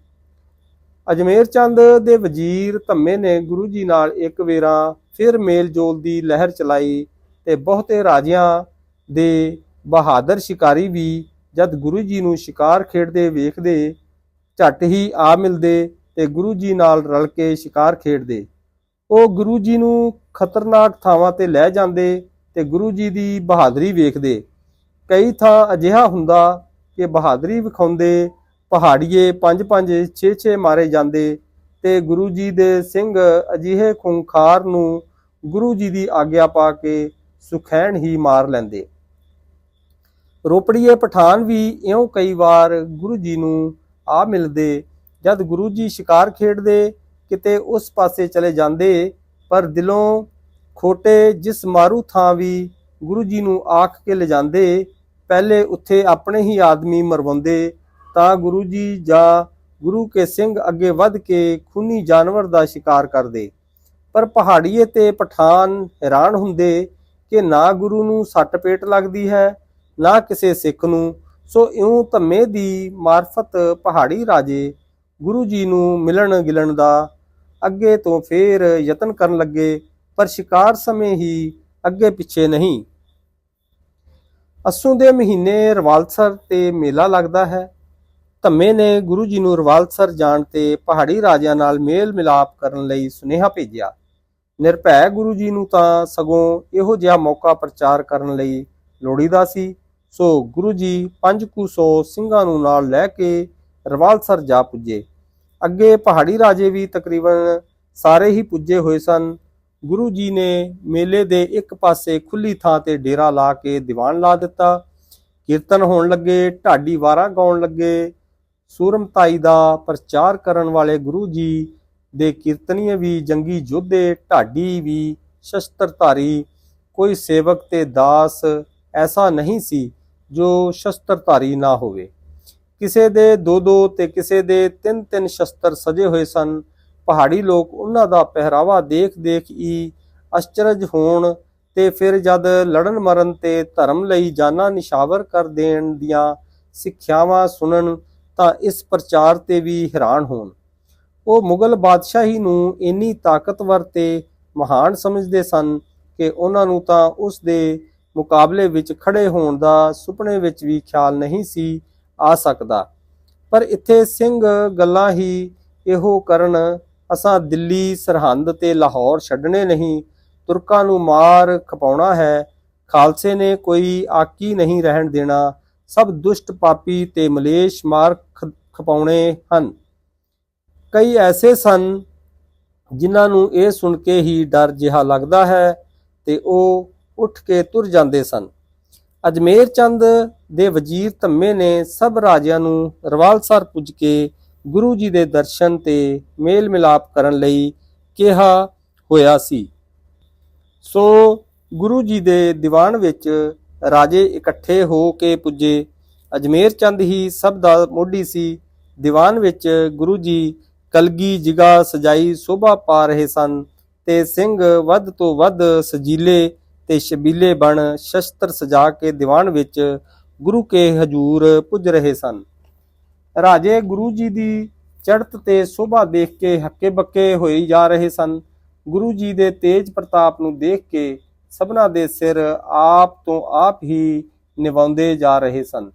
ਅਜਮੇਰ ਚੰਦ ਦੇ ਵਜ਼ੀਰ ਧੰਮੇ ਨੇ ਗੁਰੂ ਜੀ ਨਾਲ ਇੱਕ ਵੇਰਾ ਫਿਰ ਮੇਲ ਜੋਲ ਦੀ ਲਹਿਰ ਚਲਾਈ ਤੇ ਬਹੁਤੇ ਰਾਜਿਆਂ ਦੇ ਬਹਾਦਰ ਸ਼ਿਕਾਰੀ ਵੀ ਜਦ ਗੁਰੂ ਜੀ ਨੂੰ ਸ਼ਿਕਾਰ ਖੇਡਦੇ ਵੇਖਦੇ ਝੱਟ ਹੀ ਆ ਮਿਲਦੇ ਤੇ ਗੁਰੂ ਜੀ ਨਾਲ ਰਲ ਕੇ ਸ਼ਿਕਾਰ ਖੇਡਦੇ। ਉਹ ਗੁਰੂ ਜੀ ਨੂੰ ਖਤਰਨਾਕ ਥਾਵਾਂ ਤੇ ਲੈ ਜਾਂਦੇ ਤੇ ਗੁਰੂ ਜੀ ਦੀ ਬਹਾਦਰੀ ਵੇਖਦੇ। ਕਈ ਥਾਂ ਅਜਿਹਾ ਹੁੰਦਾ ਕਿ ਬਹਾਦਰੀ ਵਿਖਾਉਂਦੇ, ਪਹਾੜੀਏ 5-5 6-6 ਮਾਰੇ ਜਾਂਦੇ ਤੇ ਗੁਰੂ ਜੀ ਦੇ ਸਿੰਘ ਅਜਿਹੇ ਖੁੰਖਾਰ ਨੂੰ ਗੁਰੂ ਜੀ ਦੀ ਆਗਿਆ ਪਾ ਕੇ ਸੁਖੈਣ ਹੀ ਮਾਰ ਲੈਂਦੇ। ਰੋਪੜੀਏ ਪਠਾਨ ਵੀ ਇਉਂ ਕਈ ਵਾਰ ਗੁਰੂ ਜੀ ਨੂੰ ਆ ਮਿਲਦੇ, ਜਦ ਗੁਰੂ ਜੀ ਸ਼ਿਕਾਰ ਖੇਡਦੇ, ਕਿਤੇ ਉਸ ਪਾਸੇ ਚਲੇ ਜਾਂਦੇ, ਪਰ ਦਿਲੋਂ ਖੋਟੇ ਜਿਸ ਮਾਰੂ ਥਾਂ ਵੀ ਗੁਰੂ ਜੀ ਨੂੰ ਆਖ ਕੇ ਲਿਜਾਂਦੇ, ਪਹਿਲੇ ਉੱਥੇ ਆਪਣੇ ਹੀ ਆਦਮੀ ਮਰਵਾਉਂਦੇ, ਤਾਂ ਗੁਰੂ ਜੀ ਜਾਂ ਗੁਰੂ ਕੇ ਸਿੰਘ ਅੱਗੇ ਵੱਧ ਕੇ ਖੂਨੀ ਜਾਨਵਰ ਦਾ ਸ਼ਿਕਾਰ ਕਰਦੇ। ਪਰ ਪਹਾੜੀਏ ਤੇ ਪਠਾਨ ਹੈਰਾਨ ਹੁੰਦੇ ਕਿ ਨਾ ਗੁਰੂ ਨੂੰ ਸੱਟ ਪੇਟ ਲੱਗਦੀ ਹੈ, ਨਾ ਕਿਸੇ ਸਿੱਖ ਨੂੰ। ਸੋ ਇਉਂ ਧੰਮੇ ਦੀ ਮਾਰਫਤ ਪਹਾੜੀ ਰਾਜੇ ਗੁਰੂ ਜੀ ਨੂੰ ਮਿਲਣ ਗਿਲਣ ਦਾ ਅੱਗੇ ਤੋਂ ਫੇਰ ਯਤਨ ਕਰਨ ਲੱਗੇ, ਪਰ ਸ਼ਿਕਾਰ ਸਮੇਂ ਹੀ ਅੱਗੇ ਪਿੱਛੇ ਨਹੀਂ। ਅਸੂ ਦੇ ਮਹੀਨੇ ਰਵਾਲਸਰ ਤੇ ਮੇਲਾ ਲੱਗਦਾ ਹੈ। ਧੰਮੇ ਨੇ ਗੁਰੂ ਜੀ ਨੂੰ ਰਵਾਲਸਰ ਜਾਣ ਤੇ ਪਹਾੜੀ ਰਾਜਿਆਂ ਨਾਲ ਮੇਲ ਮਿਲਾਪ ਕਰਨ ਲਈ ਸੁਨੇਹਾ ਭੇਜਿਆ। ਨਿਰਭੈ ਗੁਰੂ ਜੀ ਨੂੰ ਤਾਂ ਸਗੋਂ ਇਹੋ ਜਿਹਾ ਮੌਕਾ ਪ੍ਰਚਾਰ ਕਰਨ ਲਈ ਲੋੜੀਦਾ ਸੀ। ਸੋ ਗੁਰੂ ਜੀ 500 ਸਿੰਘਾਂ ਨੂੰ ਨਾਲ ਲੈ ਕੇ ਰਵਾਲਸਰ ਜਾ ਪੁੱਜੇ। ਅੱਗੇ ਪਹਾੜੀ ਰਾਜੇ ਵੀ ਤਕਰੀਬਨ ਸਾਰੇ ਹੀ ਪੁੱਜੇ ਹੋਏ ਸਨ। ਗੁਰੂ ਜੀ ਨੇ ਮੇਲੇ ਦੇ ਇੱਕ ਪਾਸੇ ਖੁੱਲੀ ਥਾਂ ਤੇ ਡੇਰਾ ਲਾ ਕੇ ਦੀਵਾਨ ਲਾ ਦਿੱਤਾ। ਕੀਰਤਨ ਹੋਣ ਲੱਗੇ, ਢਾਡੀ ਵਾਰਾਂ ਗਾਉਣ ਲੱਗੇ। ਸੂਰਮਤਾਈ ਦਾ ਪ੍ਰਚਾਰ ਕਰਨ ਵਾਲੇ ਗੁਰੂ ਜੀ ਦੇ ਕੀਰਤਨੀਏ ਵੀ ਜੰਗੀ ਯੋਧੇ ਢਾਡੀ ਵੀ ਸ਼ਸਤਰਧਾਰੀ। ਕੋਈ ਸੇਵਕ ਤੇ ਦਾਸ ਐਸਾ ਨਹੀਂ ਸੀ ਜੋ ਸ਼ਸਤਰਧਾਰੀ ਨਾ ਹੋਵੇ। ਕਿਸੇ ਦੇ ਦੋ ਦੋ ਤੇ ਕਿਸੇ ਦੇ ਤਿੰਨ ਤਿੰਨ ਸ਼ਸਤਰ ਸਜੇ ਹੋਏ ਸਨ। ਪਹਾੜੀ ਲੋਕ ਉਹਨਾਂ ਦਾ ਪਹਿਰਾਵਾ ਦੇਖ ਦੇਖ ਹੀ ਅਚਰਜ ਹੋਣ ਤੇ ਫਿਰ ਜਦ ਲੜਨ ਮਰਨ ਤੇ ਧਰਮ ਲਈ ਜਾਨਾਂ ਨਿਸ਼ਾਵਰ ਕਰ ਦੇਣ ਦੀਆਂ ਸਿੱਖਿਆਵਾਂ ਸੁਣਨ ਤਾਂ ਇਸ ਪ੍ਰਚਾਰ ਤੇ ਵੀ ਹੈਰਾਨ ਹੋਣ। ਉਹ ਮੁਗਲ ਬਾਦਸ਼ਾਹੀ ਨੂੰ ਇੰਨੀ ਤਾਕਤਵਰ ਤੇ ਮਹਾਨ ਸਮਝਦੇ ਸਨ ਕਿ ਉਹਨਾਂ ਨੂੰ ਤਾਂ ਉਸ ਦੇ ਮੁਕਾਬਲੇ ਵਿੱਚ ਖੜੇ ਹੋਣ ਦਾ ਸੁਪਨੇ ਵਿੱਚ ਵੀ ਖਿਆਲ ਨਹੀਂ ਸੀ ਆ ਸਕਦਾ। ਪਰ ਇੱਥੇ ਸਿੰਘ ਗੱਲਾਂ ਹੀ ਇਹੋ ਕਰਨ ਅਸਾਂ ਦਿੱਲੀ, ਸਰਹੰਦ ਤੇ ਲਾਹੌਰ ਛੱਡਣੇ ਨਹੀਂ, ਤੁਰਕਾਂ ਨੂੰ ਮਾਰ ਖਪਾਉਣਾ ਹੈ। ਖਾਲਸੇ ਨੇ ਕੋਈ ਆਕੀ ਨਹੀਂ ਰਹਿਣ ਦੇਣਾ। ਸਭ ਦੁਸ਼ਟ ਪਾਪੀ ਤੇ ਮਲੇਸ਼ ਮਾਰ ਖਪਾਉਣੇ ਹਨ। ਕਈ ਐਸੇ ਸਨ ਜਿਨ੍ਹਾਂ ਨੂੰ ਇਹ ਸੁਣ ਕੇ ਹੀ ਡਰ ਜਿਹਾ ਲੱਗਦਾ ਹੈ ਤੇ ਉਹ ਉੱਠ ਕੇ ਤੁਰ ਜਾਂਦੇ ਸਨ। ਅਜਮੇਰ ਚੰਦ ਦੇ ਵਜ਼ੀਰ ਧੰਮੇ ਨੇ ਸਭ ਰਾਜਿਆਂ ਨੂੰ ਰਵਾਲਸਰ ਪੁੱਜ ਕੇ ਗੁਰੂ ਜੀ ਦੇ ਦਰਸ਼ਨ ਤੇ ਮੇਲ ਮਿਲਾਪ ਕਰਨ ਲਈ ਕਿਹਾ ਹੋਇਆ ਸੀ। ਸੋ ਗੁਰੂ ਜੀ ਦੇ ਦੀਵਾਨ ਵਿੱਚ ਰਾਜੇ ਇਕੱਠੇ ਹੋ ਕੇ ਪੁੱਜੇ। ਅਜਮੇਰ ਚੰਦ ਹੀ ਸਭ ਦਾ ਮੋਢੀ ਸੀ। ਦੀਵਾਨ ਵਿੱਚ ਗੁਰੂ ਜੀ ਕਲਗੀ ਜਿਗਾ ਸਜਾਈ ਸ਼ੋਭਾ ਪਾ ਰਹੇ ਸਨ ਤੇ ਸਿੰਘ ਵੱਧ ਤੋਂ ਵੱਧ ਸਜੀਲੇ ਤੇ ਸ਼ਬੀਲੇ ਬਣ ਸ਼ਸਤਰ ਸਜਾ ਕੇ ਦੀਵਾਨ ਵਿੱਚ ਗੁਰੂ ਕੇ ਹਜੂਰ ਪੁੱਜ ਰਹੇ ਸਨ। ਰਾਜੇ ਗੁਰੂ ਜੀ ਦੀ ਚੜ੍ਹਤ ਤੇ ਸ਼ੋਭਾ ਦੇਖ ਕੇ ਹੱਕੇ ਬੱਕੇ ਹੋਈ ਜਾ ਰਹੇ ਸਨ। ਗੁਰੂ ਜੀ ਦੇ ਤੇਜ ਪ੍ਰਤਾਪ ਨੂੰ ਦੇਖ ਕੇ ਸਭਨਾ ਦੇ ਸਿਰ ਆਪ ਤੋਂ ਆਪ ਹੀ ਨਿਵਾਉਂਦੇ ਜਾ ਰਹੇ ਸਨ।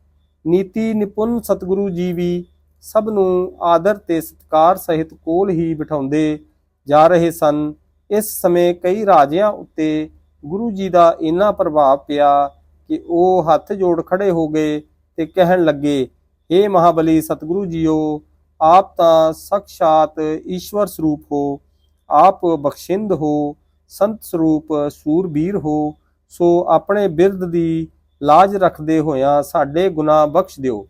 ਨੀਤੀ ਨਿਪੁੰਨ ਸਤਿਗੁਰੂ ਜੀ ਵੀ ਸਭ ਨੂੰ ਆਦਰ ਤੇ ਸਤਕਾਰ ਸਹਿਤ ਕੋਲ ਹੀ ਬਿਠਾਉਂਦੇ ਜਾ ਰਹੇ ਸਨ। ਇਸ ਸਮੇਂ ਕਈ ਰਾਜਿਆਂ ਉੱਤੇ ਗੁਰੂ ਜੀ ਦਾ ਇੰਨਾ ਪ੍ਰਭਾਵ ਪਿਆ ਕਿ ਉਹ ਹੱਥ ਜੋੜ ਖੜੇ ਹੋ ਗਏ ਤੇ ਕਹਿਣ ਲੱਗੇ हे ਮਹਾਬਲੀ ਸਤਿਗੁਰੂ ਜੀਓ, ਆਪ ਤਾਂ ਸਾਖਸ਼ਾਤ ਈਸ਼ਵਰ ਸਰੂਪ ਹੋ, ਆਪ ਬਖਸ਼ਿੰਦ ਹੋ, ਸੰਤ ਸਰੂਪ ਸੂਰਬੀਰ ਹੋ, ਸੋ ਆਪਣੇ ਬਿਰਦ ਦੀ ਲਾਜ ਰੱਖਦੇ ਹੋਇਆਂ ਸਾਡੇ ਗੁਨਾਹ ਬਖਸ਼ ਦਿਓ।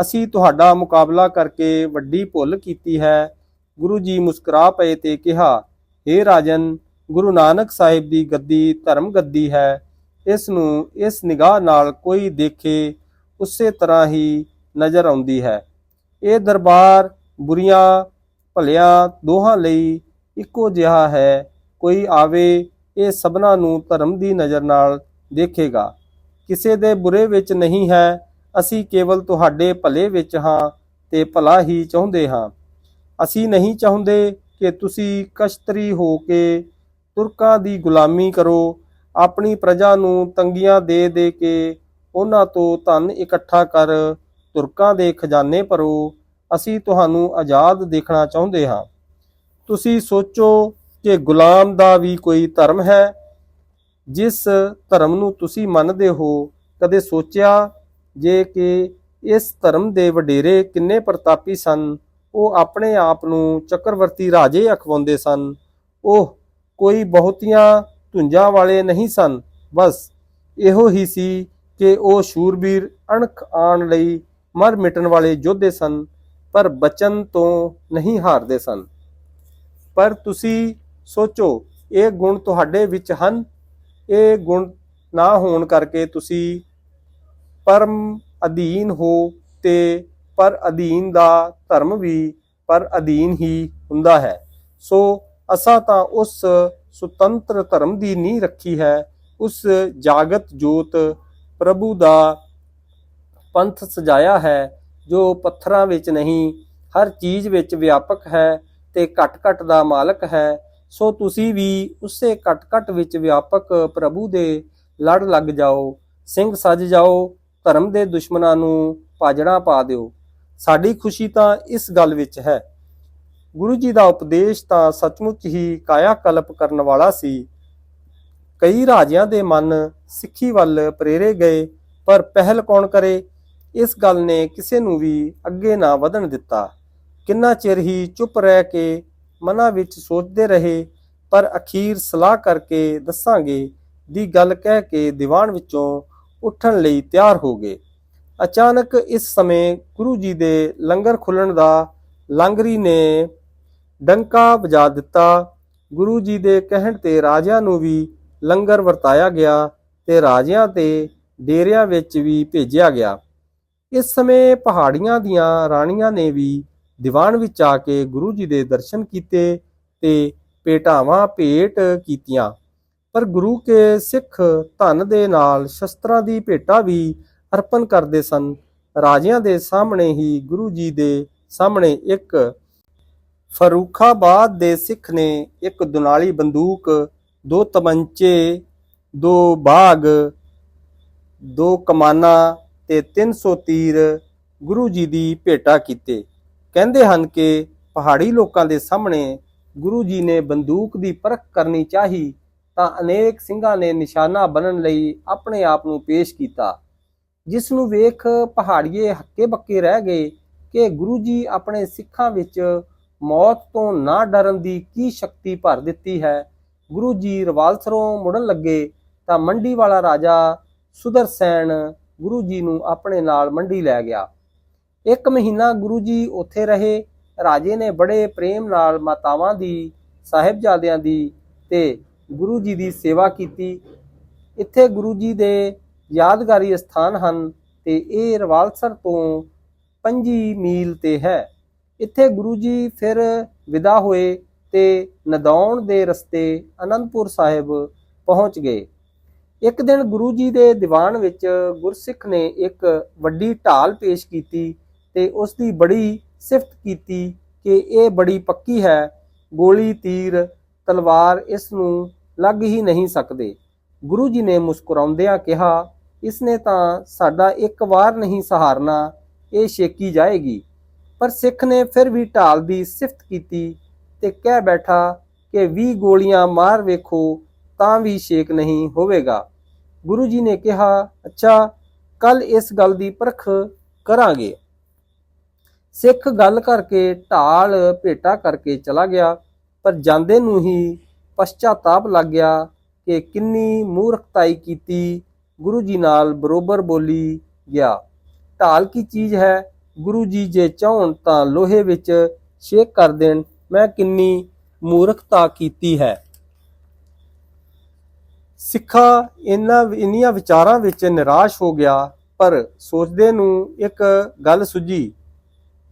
ਅਸੀਂ ਤੁਹਾਡਾ ਮੁਕਾਬਲਾ ਕਰਕੇ ਵੱਡੀ ਭੁੱਲ ਕੀਤੀ ਹੈ। ਗੁਰੂ ਜੀ ਮੁਸਕਰਾ ਪਏ ਤੇ ਕਿਹਾ हे ਰਾਜਨ, ਗੁਰੂ ਨਾਨਕ ਸਾਹਿਬ ਦੀ ਗੱਦੀ ਧਰਮ ਗੱਦੀ ਹੈ। ਇਸ ਨੂੰ ਇਸ ਨਿਗਾਹ ਨਾਲ ਕੋਈ ਦੇਖੇ, ਉਸੇ ਤਰ੍ਹਾਂ ਹੀ ਨਜ਼ਰ ਆਉਂਦੀ ਹੈ। ਇਹ ਦਰਬਾਰ ਬੁਰੀਆਂ ਭਲਿਆਂ ਦੋਹਾਂ ਲਈ ਇੱਕੋ ਜਿਹਾ ਹੈ। ਕੋਈ ਆਵੇ ਇਹ ਸਭਨਾਂ ਨੂੰ ਧਰਮ ਦੀ ਨਜ਼ਰ ਨਾਲ ਦੇਖੇਗਾ। ਕਿਸੇ ਦੇ ਬੁਰੇ ਵਿੱਚ ਨਹੀਂ ਹੈ। ਅਸੀਂ ਕੇਵਲ ਤੁਹਾਡੇ ਭਲੇ ਵਿੱਚ ਹਾਂ ਤੇ ਭਲਾ ਹੀ ਚਾਹੁੰਦੇ ਹਾਂ। ਅਸੀਂ ਨਹੀਂ ਚਾਹੁੰਦੇ ਕਿ ਤੁਸੀਂ ਕਸ਼ਤਰੀ ਹੋ ਕੇ ਤੁਰਕਾਂ ਦੀ ਗੁਲਾਮੀ ਕਰੋ। ਆਪਣੀ ਪ੍ਰਜਾ ਨੂੰ ਤੰਗੀਆਂ ਦੇ ਦੇ ਕੇ ਉਹਨਾਂ ਤੋਂ ਧਨ ਇਕੱਠਾ ਕਰ ਤੁਰਕਾਂ ਦੇ ਖਜ਼ਾਨੇ ਭਰੋ, ਅਸੀਂ ਤੁਹਾਨੂੰ ਆਜ਼ਾਦ ਦੇਖਣਾ ਚਾਹੁੰਦੇ ਹਾਂ। ਤੁਸੀਂ ਸੋਚੋ ਕਿ ਗੁਲਾਮ ਦਾ ਵੀ ਕੋਈ ਧਰਮ ਹੈ, ਜਿਸ ਧਰਮ ਨੂੰ ਤੁਸੀਂ ਮੰਨਦੇ ਹੋ, ਕਦੇ ਸੋਚਿਆ ਜੇ ਕਿ ਇਸ ਧਰਮ ਦੇ ਵਡੇਰੇ ਕਿੰਨੇ ਪ੍ਰਤਾਪੀ ਸਨ, ਉਹ ਆਪਣੇ ਆਪ ਨੂੰ ਚੱਕਰਵਰਤੀ ਰਾਜੇ ਅਖਵਾਉਂਦੇ ਸਨ ਉਹ ਕੋਈ ਬਹੁਤੀਆਂ ਧੁੰਜਾਂ ਵਾਲੇ ਨਹੀਂ ਸਨ, ਬਸ ਇਹੋ ਹੀ ਸੀ ਕਿ ਉਹ ਸ਼ੂਰਬੀਰ ਅਣਖ ਆਣ ਲਈ ਮਰ ਮਿਟਣ ਵਾਲੇ ਯੋਧੇ ਸਨ, ਪਰ ਬਚਨ ਤੋਂ ਨਹੀਂ ਹਾਰਦੇ ਸਨ। ਪਰ ਤੁਸੀਂ ਸੋਚੋ, ਇਹ ਗੁਣ ਤੁਹਾਡੇ ਵਿੱਚ ਹਨ। ਇਹ ਗੁਣ ਨਾ ਹੋਣ ਕਰਕੇ ਤੁਸੀਂ ਪਰਮ ਅਧੀਨ ਹੋ ਤੇ ਪਰ ਅਧੀਨ ਦਾ ਧਰਮ ਵੀ ਪਰ ਅਧੀਨ ਹੀ ਹੁੰਦਾ ਹੈ। ਸੋ ਅਸਾਂ ਤਾਂ ਉਸ ਸੁਤੰਤਰ ਧਰਮ ਦੀ ਨੀਂਹ ਰੱਖੀ ਹੈ। ਉਸ ਜਾਗਤ ਜੋਤ ਪ੍ਰਭੂ ਦਾ ਪੰਥ ਸਜਾਇਆ ਹੈ, ਜੋ ਪੱਥਰਾਂ ਵਿੱਚ ਨਹੀਂ, ਹਰ ਚੀਜ਼ ਵਿੱਚ ਵਿਆਪਕ ਹੈ ਤੇ ਘਟ-ਘਟ ਦਾ ਮਾਲਕ ਹੈ, ਸੋ ਤੁਸੀਂ ਵੀ ਉਸੇ ਘਟ-ਘਟ ਵਿੱਚ ਵਿਆਪਕ ਪ੍ਰਭੂ ਦੇ ਲੜ ਲੱਗ ਜਾਓ, ਸਿੰਘ ਸੱਜ ਜਾਓ, ਧਰਮ ਦੇ ਦੁਸ਼ਮਣਾਂ ਨੂੰ ਭਾਜੜਾ ਪਾ ਦਿਓ। ਸਾਡੀ ਖੁਸ਼ੀ ਤਾਂ ਇਸ ਗੱਲ ਵਿੱਚ ਹੈ। ਗੁਰੂ ਜੀ ਦਾ ਉਪਦੇਸ਼ ਤਾਂ ਸੱਚਮੁੱਚ ਹੀ ਕਾਇਆ ਕਲਪ ਕਰਨ ਵਾਲਾ ਸੀ। ਕਈ ਰਾਜਿਆਂ ਦੇ ਮਨ ਸਿੱਖੀ ਵੱਲ ਪ੍ਰੇਰੇ ਗਏ, ਪਰ ਪਹਿਲ ਕੌਣ ਕਰੇ? ਇਸ ਗੱਲ ਨੇ ਕਿਸੇ ਨੂੰ ਵੀ ਅੱਗੇ ਨਾ ਵਧਣ ਦਿੱਤਾ। ਕਿੰਨਾ ਚਿਰ ਹੀ ਚੁੱਪ ਰਹਿ ਕੇ ਮਨਾਂ ਵਿੱਚ ਸੋਚਦੇ ਰਹੇ, ਪਰ ਅਖੀਰ ਸਲਾਹ ਕਰਕੇ ਦੱਸਾਂਗੇ ਦੀ ਗੱਲ ਕਹਿ ਕੇ ਦੀਵਾਨ ਵਿੱਚੋਂ ਉੱਠਣ ਲਈ ਤਿਆਰ ਹੋ ਗਏ। ਅਚਾਨਕ ਇਸ ਸਮੇਂ ਗੁਰੂ ਜੀ ਦੇ ਲੰਗਰ ਖੁੱਲਣ ਦਾ ਲੰਗਰੀ ਨੇ ਡੰਕਾ ਵਜਾ ਦਿੱਤਾ। ਗੁਰੂ ਜੀ ਦੇ ਕਹਿਣ ਤੇ ਰਾਜਿਆਂ ਨੂੰ ਵੀ ਲੰਗਰ ਵਰਤਾਇਆ ਗਿਆ ਤੇ ਰਾਜਿਆਂ ਤੇ ਡੇਰਿਆਂ ਵਿੱਚ ਵੀ ਭੇਜਿਆ ਗਿਆ। ਇਸ ਸਮੇਂ ਪਹਾੜੀਆਂ ਦੀਆਂ ਰਾਣੀਆਂ ਨੇ ਵੀ ਦੀਵਾਨ ਵਿੱਚ ਆ ਕੇ ਗੁਰੂ ਜੀ ਦੇ ਦਰਸ਼ਨ ਕੀਤੇ ਤੇ ਭੇਟਾਵਾਂ ਭੇਟ ਕੀਤੀਆਂ। ਪਰ ਗੁਰੂ ਕੇ ਸਿੱਖ ਧਨ ਦੇ ਨਾਲ ਸ਼ਸਤਰਾਂ ਦੀ ਭੇਟਾ ਵੀ ਅਰਪਣ ਕਰਦੇ ਸਨ। ਰਾਜਿਆਂ ਦੇ ਸਾਹਮਣੇ ਹੀ ਗੁਰੂ ਜੀ ਦੇ ਸਾਹਮਣੇ ਇੱਕ ਫਰੂਖਾਬਾਦ ਦੇ ਸਿੱਖ ਨੇ ਇੱਕ ਦੁਨਾਲੀ ਬੰਦੂਕ, ਦੋ ਤਮੰਚੇ, ਦੋ ਬਾਗ, ਦੋ ਕਮਾਨਾਂ ਤੇ 300 ਤੀਰ ਗੁਰੂ ਜੀ ਦੀ ਭੇਟਾ ਕੀਤੇ। ਕਹਿੰਦੇ ਹਨ ਕਿ ਪਹਾੜੀ ਲੋਕਾਂ ਦੇ ਸਾਹਮਣੇ ਗੁਰੂ ਜੀ ਨੇ ਬੰਦੂਕ ਦੀ ਪਰਖ ਕਰਨੀ ਚਾਹੀ ਤਾਂ ਅਨੇਕ ਸਿੰਘਾਂ ਨੇ ਨਿਸ਼ਾਨਾ ਬਣਨ ਲਈ ਆਪਣੇ ਆਪ ਨੂੰ ਪੇਸ਼ ਕੀਤਾ। ਜਿਸ ਨੂੰ ਵੇਖ ਪਹਾੜੀਏ ਹੱਕੇ ਬੱਕੇ ਰਹਿ ਗਏ ਕਿ ਗੁਰੂ ਜੀ ਆਪਣੇ ਸਿੱਖਾਂ ਵਿੱਚ ਮੌਤ ਤੋਂ ਨਾ ਡਰਨ ਦੀ ਕੀ ਸ਼ਕਤੀ ਭਰ ਦਿੱਤੀ ਹੈ। ਗੁਰੂ ਜੀ ਰਵਾਲਸਰੋਂ ਮੁੜਨ ਲੱਗੇ ਤਾਂ ਮੰਡੀ ਵਾਲਾ ਰਾਜਾ ਸੁਦਰਸੈਨ ਗੁਰੂ ਜੀ ਨੂੰ ਆਪਣੇ ਨਾਲ ਮੰਡੀ ਲੈ ਗਿਆ। ਇੱਕ ਮਹੀਨਾ ਗੁਰੂ ਜੀ ਉੱਥੇ ਰਹੇ, ਰਾਜੇ ਨੇ ਬੜੇ ਪ੍ਰੇਮ ਨਾਲ ਮਾਤਾਵਾਂ ਦੀ, ਸਾਹਿਬਜ਼ਾਦਿਆਂ ਦੀ ਤੇ ਗੁਰੂ ਜੀ ਦੀ ਸੇਵਾ ਕੀਤੀ। ਇੱਥੇ ਗੁਰੂ ਜੀ ਦੇ ਯਾਦਗਾਰੀ ਸਥਾਨ ਹਨ ਤੇ ਇਹ ਰਵਾਲਸਰ ਤੋਂ 5 ਮੀਲ ਤੇ ਹੈ। ਇੱਥੇ ਗੁਰੂ ਜੀ ਫਿਰ ਵਿਦਾ ਹੋਏ ਤੇ ਨਦੌਣ ਦੇ ਰਸਤੇ ਅਨੰਦਪੁਰ ਸਾਹਿਬ ਪਹੁੰਚ ਗਏ। ਇੱਕ ਦਿਨ ਗੁਰੂ ਜੀ ਦੇ ਦੀਵਾਨ ਵਿੱਚ ਗੁਰਸਿੱਖ ਨੇ ਇੱਕ ਵੱਡੀ ਢਾਲ ਪੇਸ਼ ਕੀਤੀ ਤੇ ਉਸ ਦੀ ਬੜੀ ਸਿਫਤ ਕੀਤੀ ਕਿ ਇਹ ਬੜੀ ਪੱਕੀ ਹੈ, ਗੋਲੀ, ਤੀਰ, ਤਲਵਾਰ ਇਸ ਨੂੰ ਲੱਗ ਹੀ ਨਹੀਂ ਸਕਦੇ। ਗੁਰੂ ਜੀ ਨੇ ਮੁਸਕਰਾਉਂਦਿਆਂ ਕਿਹਾ ਇਸ ਨੇ ਤਾਂ ਸਾਡਾ ਇੱਕ ਵਾਰ ਨਹੀਂ ਸਹਾਰਨਾ, ਇਹ ਛੇਕੀ ਜਾਏਗੀ। ਪਰ ਸਿੱਖ ਨੇ ਫਿਰ ਵੀ ਢਾਲ ਦੀ ਸਿਫਤ ਕੀਤੀ ਤੇ ਕਹਿ ਬੈਠਾ ਕਿ 20 ਗੋਲੀਆਂ ਮਾਰ ਵੇਖੋ ਤਾਂ ਵੀ ਸ਼ੇਕ ਨਹੀਂ ਹੋਵੇਗਾ। ਗੁਰੂ ਜੀ ਨੇ ਕਿਹਾ, ਅੱਛਾ ਕੱਲ ਇਸ ਗੱਲ ਦੀ ਪਰਖ ਕਰਾਂਗੇ। ਸਿੱਖ ਗੱਲ ਕਰਕੇ ਢਾਲ ਭੇਟਾ ਕਰਕੇ ਚਲਾ ਗਿਆ, ਪਰ ਜਾਂਦੇ ਨੂੰ ਹੀ ਪਛਤਾਤਾਪ ਲੱਗ ਗਿਆ ਕਿ ਕਿੰਨੀ ਮੂਰਖਤਾਈ ਕੀਤੀ ਗੁਰੂ ਜੀ ਨਾਲ ਬਰੋਬਰ ਬੋਲੀ ਗਿਆ। ਢਾਲ ਕੀ ਚੀਜ਼ ਹੈ? ਗੁਰੂ ਜੀ ਜੇ ਚਾਹਣ ਤਾਂ ਲੋਹੇ ਵਿੱਚ ਛੇਕ ਕਰ ਦੇਣ। ਮੈਂ ਕਿੰਨੀ ਮੂਰਖਤਾ ਕੀਤੀ ਹੈ। ਸਿੱਖਾ ਇਹਨਾਂ ਇੰਨੀਆਂ ਵਿਚਾਰਾਂ ਵਿੱਚ ਨਿਰਾਸ਼ ਹੋ ਗਿਆ, ਪਰ ਸੋਚਦੇ ਨੂੰ ਇੱਕ ਗੱਲ ਸੁਝੀ,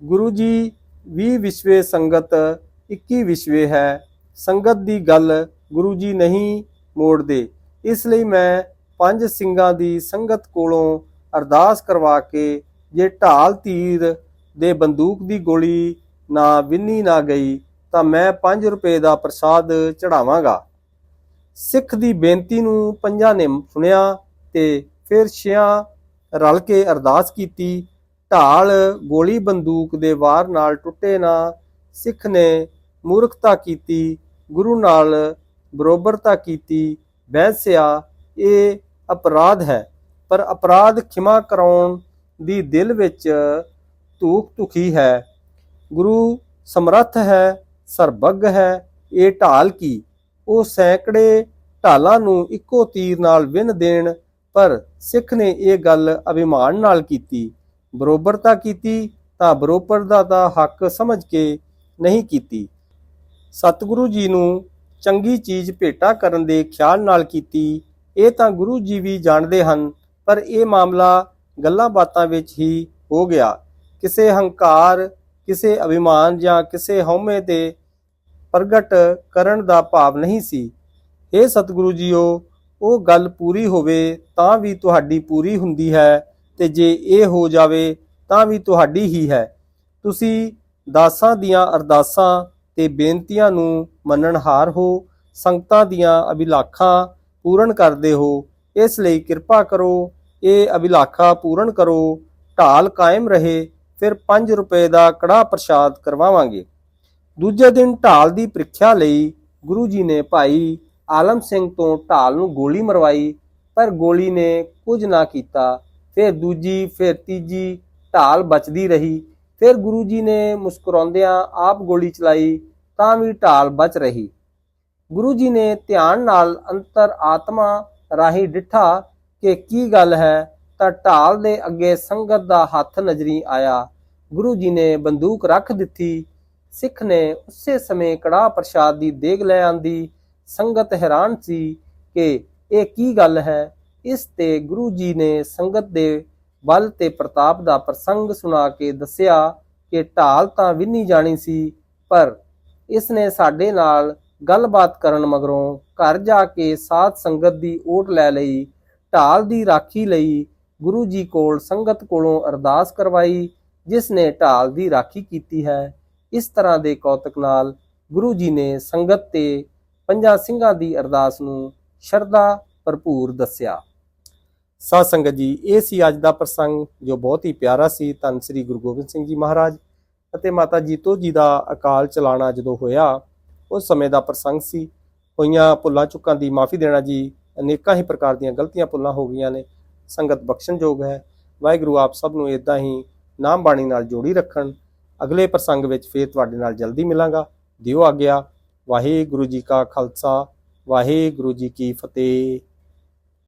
ਗੁਰੂ ਜੀ 20 ਵਿਸ਼ਵੇ ਸੰਗਤ 21 ਵਿਸ਼ਵੇ ਹੈ। ਸੰਗਤ ਦੀ ਗੱਲ ਗੁਰੂ ਜੀ ਨਹੀਂ ਮੋੜਦੇ। ਇਸ ਲਈ ਮੈਂ ਪੰਜ ਸਿੰਘਾਂ ਦੀ ਸੰਗਤ ਕੋਲੋਂ ਅਰਦਾਸ ਕਰਵਾ ਕੇ ਜੇ ਢਾਲ ਤੀਰ ਦੇ ਬੰਦੂਕ ਦੀ ਗੋਲੀ ਨਾ ਵਿੰਨੀ ਨਾ ਗਈ, ਤਾਂ ਮੈਂ 5 ਰੁਪਏ ਦਾ ਪ੍ਰਸਾਦ ਚੜਾਵਾਂਗਾ ਸਿੱਖ ਦੀ ਬੇਨਤੀ ਨੂੰ ਪੰਜਾਂ ਨੇ ਸੁਣਿਆ ਤੇ ਫਿਰ ਛਿਆਂ ਰਲ ਕੇ ਅਰਦਾਸ ਕੀਤੀ। ਢਾਲ, ਗੋਲੀ ਬੰਦੂਕ ਦੇ ਵਾਰ ਨਾਲ ਟੁੱਟੇ ਨਾ ਸਿੱਖ ਨੇ ਮੂਰਖਤਾ ਕੀਤੀ, ਗੁਰੂ ਨਾਲ ਬਰੋਬਰਤਾ ਕੀਤੀ, ਬਹਿਸਿਆ, ਇਹ ਅਪਰਾਧ ਹੈ। ਪਰ ਅਪਰਾਧ ਖਿਮਾ ਕਰਾਉਣ ਦੀ ਦਿਲ ਵਿੱਚ ਧੂਕ ਧੁਖੀ ਹੈ। ਗੁਰੂ ਸਮਰੱਥ ਹੈ, ਸਰਬੱਗ ਹੈ, ਇਹ ਢਾਲ ਕੀ? ਉਹ ਸੈਂਕੜੇ ਢਾਲਾਂ ਨੂੰ ਇੱਕੋ ਤੀਰ ਨਾਲ ਵਿੰਨ ਦੇਣ, ਪਰ ਸਿੱਖ ਨੇ ਇਹ ਗੱਲ ਅਭਿਮਾਨ ਨਾਲ ਕੀਤੀ। ਬਰੋਬਰਤਾ ਕੀਤੀ, ਤਾਂ ਬਰੋਬਰ ਦਾ ਹੱਕ ਸਮਝ ਕੇ ਨਹੀਂ ਕੀਤੀ। ਸਤਿਗੁਰੂ ਜੀ ਨੂੰ ਚੰਗੀ ਚੀਜ਼ ਭੇਟਾ ਕਰਨ ਦੇ ਖਿਆਲ ਨਾਲ ਕੀਤੀ। ਇਹ ਤਾਂ ਗੁਰੂ ਜੀ ਵੀ ਜਾਣਦੇ ਹਨ, ਪਰ ਇਹ ਮਾਮਲਾ ਗੱਲਾਂ ਬਾਤਾਂ ਵਿੱਚ ਹੀ ਹੋ ਗਿਆ। ਕਿਸੇ ਹੰਕਾਰ, ਕਿਸੇ ਅਭਿਮਾਨ ਜਾਂ ਕਿਸੇ ਹਉਮੈ 'ਤੇ ਪ੍ਰਗਟ ਕਰਨ ਦਾ ਭਾਵ ਨਹੀਂ ਸੀ। ਇਹ ਸਤਿਗੁਰੂ ਜੀਓ, ਉਹ ਗੱਲ ਪੂਰੀ ਹੋਵੇ ਤਾਂ ਵੀ ਤੁਹਾਡੀ ਪੂਰੀ ਹੁੰਦੀ ਹੈ ਤੇ ਜੇ ਇਹ ਹੋ ਜਾਵੇ ਤਾਂ ਵੀ ਤੁਹਾਡੀ ਹੀ ਹੈ। ਤੁਸੀਂ ਦਾਸਾਂ ਦੀਆਂ ਅਰਦਾਸਾਂ ਤੇ ਬੇਨਤੀਆਂ ਨੂੰ ਮੰਨਣਹਾਰ ਹੋ, ਸੰਗਤਾਂ ਦੀਆਂ ਅਭਿਲਾਖਾਂ ਪੂਰਨ ਕਰਦੇ ਹੋ, ਇਸ ਲਈ ਕਿਰਪਾ ਕਰੋ, ਇਹ ਅਭਿਲਾਖਾ ਪੂਰਨ ਕਰੋ, ਢਾਲ ਕਾਇਮ ਰਹੇ, ਫਿਰ 5 ਰੁਪਏ ਦਾ ਕੜਾ ਪ੍ਰਸ਼ਾਦ ਕਰਵਾਵਾਂਗੇ। ਦੂਜੇ ਦਿਨ ਢਾਲ ਦੀ ਪ੍ਰੀਖਿਆ ਲਈ ਗੁਰੂ ਜੀ ਨੇ ਭਾਈ ਆਲਮ ਸਿੰਘ ਤੋਂ ਢਾਲ ਨੂੰ ਗੋਲੀ ਮਰਵਾਈ, ਪਰ ਗੋਲੀ ਨੇ ਕੁਝ ਨਾ ਕੀਤਾ। ਫਿਰ ਦੂਜੀ, ਫਿਰ ਤੀਜੀ ਢਾਲ ਬਚਦੀ ਰਹੀ। ਫਿਰ ਗੁਰੂ ਜੀ ਨੇ ਮੁਸਕਰਾਉਂਦਿਆਂ ਆਪ ਗੋਲੀ ਚਲਾਈ, ਤਾਂ ਵੀ ਢਾਲ ਬਚ ਰਹੀ। ਗੁਰੂ ਜੀ ਨੇ ਧਿਆਨ ਨਾਲ ਅੰਤਰ ਆਤਮਾ ਰਾਹੀਂ ਡਿਠਾ ਕਿ ਕੀ ਗੱਲ ਹੈ, ਤਾਂ ਢਾਲ ਦੇ ਅੱਗੇ ਸੰਗਤ ਦਾ ਹੱਥ ਨਜ਼ਰੀ ਆਇਆ। ਗੁਰੂ ਜੀ ਨੇ ਬੰਦੂਕ ਰੱਖ ਦਿੱਤੀ ਸਿੱਖ ਨੇ ਉਸੇ ਸਮੇਂ ਕੜਾ ਪ੍ਰਸ਼ਾਦ ਦੀ ਦੇਗ ਲੈ ਆਂਦੀ। ਸੰਗਤ ਹੈਰਾਨ ਸੀ ਕਿ ਇਹ ਕੀ ਗੱਲ ਹੈ। ਇਸ ਤੇ ਗੁਰੂ ਜੀ ਨੇ ਸੰਗਤ ਦੇ ਬਲ ਤੇ ਪ੍ਰਤਾਪ ਦਾ ਪ੍ਰਸੰਗ ਸੁਣਾ ਕੇ ਦੱਸਿਆ ਕਿ ਢਾਲ ਤਾਂ ਵਿੰਨੀ ਜਾਣੀ ਸੀ, ਪਰ ਇਸ ਨੇ ਸਾਡੇ ਨਾਲ ਗੱਲਬਾਤ ਕਰਨ ਮਗਰੋਂ ਘਰ ਜਾ ਕੇ ਸਾਧ ਸੰਗਤ ਦੀ ਓਟ ਲੈ ਲਈ। ਢਾਲ ਦੀ ਰਾਖੀ ਲਈ ਗੁਰੂ ਜੀ ਕੋਲ ਸੰਗਤ ਕੋਲੋਂ ਅਰਦਾਸ ਕਰਵਾਈ, ਜਿਸ ਨੇ ਢਾਲ ਦੀ ਰਾਖੀ ਕੀਤੀ ਹੈ। ਇਸ ਤਰ੍ਹਾਂ ਦੇ ਕੌਤਕ ਨਾਲ ਗੁਰੂ ਜੀ ਨੇ ਸੰਗਤ ਤੇ ਪੰਜਾਂ ਸਿੰਘਾਂ ਦੀ ਅਰਦਾਸ ਨੂੰ ਸ਼ਰਧਾ ਭਰਪੂਰ ਦੱਸਿਆ। ਸਾਧ ਸੰਗਤ ਜੀ, ਇਹ ਸੀ ਅੱਜ ਦਾ ਪ੍ਰਸੰਗ ਜੋ ਬਹੁਤ ਹੀ ਪਿਆਰਾ ਸੀ। ਧੰਨ ਸ੍ਰੀ ਗੁਰੂ ਗੋਬਿੰਦ ਸਿੰਘ ਜੀ ਮਹਾਰਾਜ ਅਤੇ ਮਾਤਾ ਜੀਤੋ ਜੀ ਦਾ ਅਕਾਲ ਚਲਾਣਾ ਜਦੋਂ ਹੋਇਆ, ਉਸ ਸਮੇਂ ਦਾ ਪ੍ਰਸੰਗ ਸੀ। ਹੋਈਆਂ ਭੁੱਲਾਂ ਚੁੱਕਾਂ ਦੀ ਮਾਫੀ ਦੇਣਾ ਜੀ, ਅਨੇਕਾਂ ਹੀ ਪ੍ਰਕਾਰ ਦੀਆਂ ਗਲਤੀਆਂ ਭੁੱਲਾਂ ਹੋ ਗਈਆਂ ਨੇ। ਸੰਗਤ ਬਖਸ਼ਣਯੋਗ ਹੈ। ਵਾਹਿਗੁਰੂ ਆਪ ਸਭ ਨੂੰ ਇਦਾਂ ਹੀ ਨਾਮ ਬਾਣੀ ਨਾਲ ਜੋੜੀ ਰੱਖਣ। ਅਗਲੇ ਪ੍ਰਸੰਗ ਵਿੱਚ ਫੇਰ ਤੁਹਾਡੇ ਨਾਲ ਜਲਦੀ ਮਿਲਾਂਗਾ। ਦਿਓ ਆਗਿਆ। ਵਾਹਿਗੁਰੂ ਜੀ ਕਾ ਖਾਲਸਾ। ਵਾਹਿਗੁਰੂ ਜੀ ਕੀ ਫਤਿਹ।